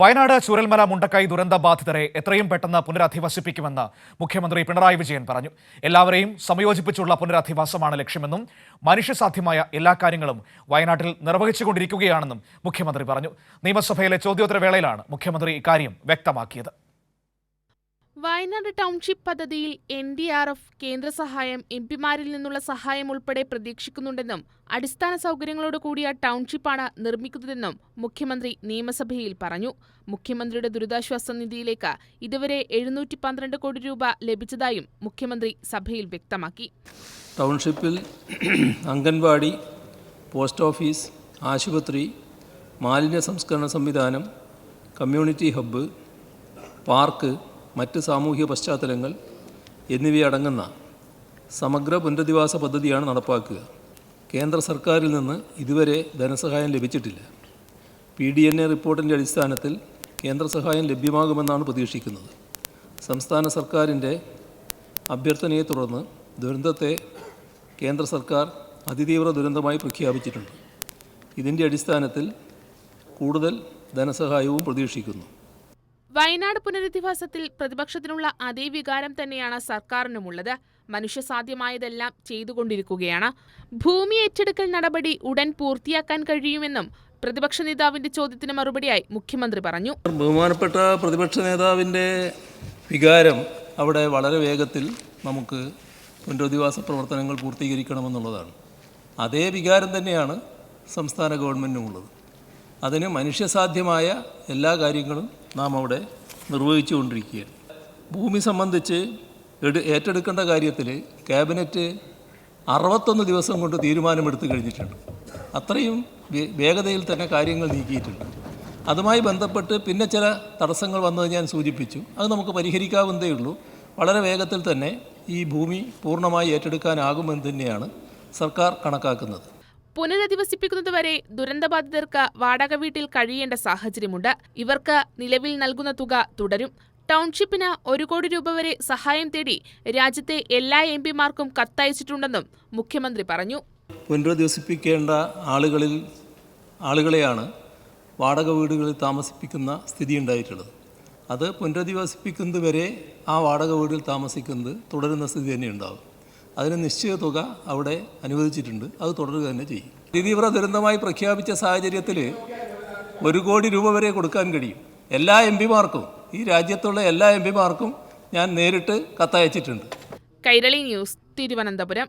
വയനാട് ചുരൽമല മുണ്ടക്കൈ ദുരന്ത ബാധിതരെ എത്രയും പെട്ടെന്ന് പുനരധിവസിപ്പിക്കുമെന്ന് മുഖ്യമന്ത്രി പിണറായി വിജയൻ പറഞ്ഞു. എല്ലാവരെയും സംയോജിപ്പിച്ചുള്ള പുനരധിവാസമാണ് ലക്ഷ്യമെന്നും മനുഷ്യസാധ്യമായ എല്ലാ കാര്യങ്ങളും വയനാട്ടിൽ നിർവഹിച്ചുകൊണ്ടിരിക്കുകയാണെന്നും മുഖ്യമന്ത്രി പറഞ്ഞു. നിയമസഭയിലെ ചോദ്യോത്തരവേളയിലാണ് മുഖ്യമന്ത്രി ഇക്കാര്യം വ്യക്തമാക്കിയത്. വയനാട് ടൗൺഷിപ്പ് പദ്ധതിയിൽ എൻ ഡി ആർ എഫ് കേന്ദ്ര സഹായം എം പിമാരിൽ നിന്നുള്ള സഹായം ഉൾപ്പെടെ പ്രതീക്ഷിക്കുന്നുണ്ടെന്നും അടിസ്ഥാന സൗകര്യങ്ങളോട് കൂടിയ ടൗൺഷിപ്പാണ് നിർമ്മിക്കുന്നതെന്നും മുഖ്യമന്ത്രി നിയമസഭയിൽ പറഞ്ഞു. മുഖ്യമന്ത്രിയുടെ ദുരിതാശ്വാസ നിധിയിലേക്ക് ഇതുവരെ എഴുന്നൂറ്റി പന്ത്രണ്ട് കോടി രൂപ ലഭിച്ചതായും മുഖ്യമന്ത്രി സഭയിൽ വ്യക്തമാക്കി. ടൗൺഷിപ്പിൽ അംഗൻവാടി പോസ്റ്റ് ഓഫീസ് ആശുപത്രി മാലിന്യ സംസ്കരണ സംവിധാനം കമ്മ്യൂണിറ്റി ഹബ്ബ് പാർക്ക് മറ്റ് സാമൂഹ്യ പശ്ചാത്തലങ്ങൾ എന്നിവയടങ്ങുന്ന സമഗ്ര പുനരധിവാസ പദ്ധതിയാണ് നടപ്പാക്കുക. കേന്ദ്ര സർക്കാരിൽ നിന്ന് ഇതുവരെ ധനസഹായം ലഭിച്ചിട്ടില്ല. പി ഡി എൻ എ റിപ്പോർട്ടിന്റെ അടിസ്ഥാനത്തിൽ കേന്ദ്ര സഹായം ലഭ്യമാകുമെന്നാണ് പ്രതീക്ഷിക്കുന്നത്. സംസ്ഥാന സർക്കാരിന്റെ അഭ്യർത്ഥനയെ തുടർന്ന് ദുരന്തത്തെ കേന്ദ്ര സർക്കാർ അതിതീവ്ര ദുരന്തമായി പ്രഖ്യാപിച്ചിട്ടുണ്ട്. ഇതിന്റെ അടിസ്ഥാനത്തിൽ കൂടുതൽ ധനസഹായവും പ്രതീക്ഷിക്കുന്നു. വയനാട് പുനരധിവാസത്തിൽ പ്രതിപക്ഷത്തിനുള്ള അതേ വികാരം തന്നെയാണ് സർക്കാരിനുമുള്ളത്. മനുഷ്യസാധ്യമായതെല്ലാം ചെയ്തുകൊണ്ടിരിക്കുകയാണ്. ഭൂമി ഏറ്റെടുക്കൽ നടപടി ഉടൻ പൂർത്തിയാക്കാൻ കഴിയുമെന്നും പ്രതിപക്ഷ നേതാവിന്റെ ചോദ്യത്തിന് മറുപടിയായി മുഖ്യമന്ത്രി പറഞ്ഞു. ബഹുമാനപ്പെട്ട പ്രതിപക്ഷ നേതാവിന്റെ വികാരം അവിടെ വളരെ വേഗത്തിൽ നമുക്ക് പുനരധിവാസ പ്രവർത്തനങ്ങൾ പൂർത്തീകരിക്കണമെന്നുള്ളതാണ്. അതേ വികാരം തന്നെയാണ് സംസ്ഥാന ഗവൺമെന്റിനുമുള്ളത് അതിന് മനുഷ്യസാധ്യമായ എല്ലാ കാര്യങ്ങളും നാം അവിടെ നിർവഹിച്ചു കൊണ്ടിരിക്കുകയാണ് ഭൂമി സംബന്ധിച്ച് ഏറ്റെടുക്കേണ്ട കാര്യത്തിൽ ക്യാബിനറ്റ് അറുപത്തൊന്ന് ദിവസം കൊണ്ട് തീരുമാനമെടുത്തു കഴിഞ്ഞിട്ടുണ്ട്. അത്രയും വേഗതയിൽ തന്നെ കാര്യങ്ങൾ നീക്കിയിട്ടുണ്ട്. അതുമായി ബന്ധപ്പെട്ട് പിന്നെ ചില തടസ്സങ്ങൾ വന്നത് ഞാൻ സൂചിപ്പിച്ചു. അത് നമുക്ക് പരിഹരിക്കാവുന്നതേ ഉള്ളൂ. വളരെ വേഗത്തിൽ തന്നെ ഈ ഭൂമി പൂർണമായി ഏറ്റെടുക്കാനാകുമെന്ന് തന്നെയാണ് സർക്കാർ കണക്കാക്കുന്നത്. പുനരധിവസിപ്പിക്കുന്നതുവരെ ദുരന്തബാധിതർക്ക് വാടക വീട്ടിൽ കഴിയേണ്ട സാഹചര്യമുണ്ട്. ഇവർക്ക് നിലവിൽ നൽകുന്ന തുക തുടരും. ടൗൺഷിപ്പിന് ഒരു കോടി രൂപ വരെ സഹായം തേടി രാജ്യത്തെ എല്ലാ എം പിമാർക്കും കത്തയച്ചിട്ടുണ്ടെന്നും മുഖ്യമന്ത്രി പറഞ്ഞു. പുനരധിവസിപ്പിക്കേണ്ട ആളുകളിൽ ആളുകളെയാണ് വാടക വീടുകളിൽ താമസിപ്പിക്കുന്ന സ്ഥിതി ഉണ്ടായിട്ടുള്ളത്. അത് പുനരധിവസിപ്പിക്കുന്നത് വരെ ആ വാടക വീടിൽ താമസിക്കുന്നത് തുടരുന്ന സ്ഥിതി തന്നെ ഉണ്ടാകും അതിന് നിശ്ചിത തുക അവിടെ അനുവദിച്ചിട്ടുണ്ട്. അത് തുടരുക തന്നെ ചെയ്യും. അതിതീവ്ര ദുരന്തമായി പ്രഖ്യാപിച്ച സാഹചര്യത്തിൽ ഒരു കോടി രൂപ വരെ കൊടുക്കാൻ കഴിയും. എല്ലാ എം പിമാർക്കും ഈ രാജ്യത്തുള്ള എല്ലാ എം പിമാർക്കും ഞാൻ നേരിട്ട് കത്തയച്ചിട്ടുണ്ട്. കൈരളി ന്യൂസ് തിരുവനന്തപുരം.